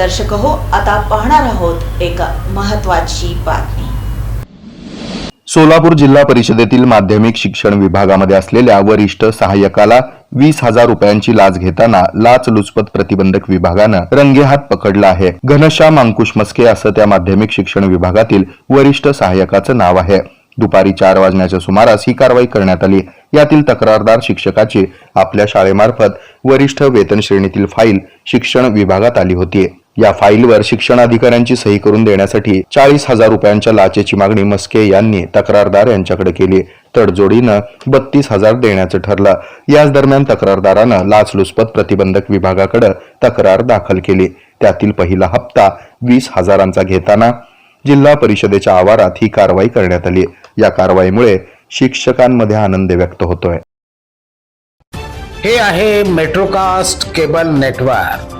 दर्शक हो आता पाहणार आहोत एक महत्वाची बातमी. सोलापूर जिल्हा परिषदेतील माध्यमिक शिक्षण विभागामध्ये असलेल्या वरिष्ठ सहाय्यकाला वीस हजार रुपयांची लाच घेताना लाचलुचपत प्रतिबंधक विभागानं रंगेहात पकडला आहे. घनश्याम अंकुश मस्के असं त्या माध्यमिक शिक्षण विभागातील वरिष्ठ सहाय्यकाचं नाव आहे. दुपारी चार वाजण्याच्या सुमारास ही कारवाई करण्यात आली. यातील तक्रारदार शिक्षकाची आपल्या शाळेमार्फत वरिष्ठ वेतन श्रेणीतील फाईल शिक्षण विभागात आली होती. या फाईलवर शिक्षणाधिकाऱ्यांची सही करून देण्यासाठी चाळीस हजार रुपयांच्या लाचेची मागणी मस्के यांनी तक्रारदार यांच्याकडे केली. तडजोडीनं बत्तीस हजार देण्याचं ठरलं. याच दरम्यान तक्रारदारानं लाचलुचपत प्रतिबंधक विभागाकडे तक्रार दाखल केली. त्यातील पहिला हप्ता वीस हजारांचा घेताना जिल्हा परिषदेच्या आवारात ही कारवाई करण्यात आली. या कारवाईमुळे शिक्षकांमध्ये आनंद व्यक्त होतोय. हे आहे मेट्रोकास्ट केबल नेटवर्क.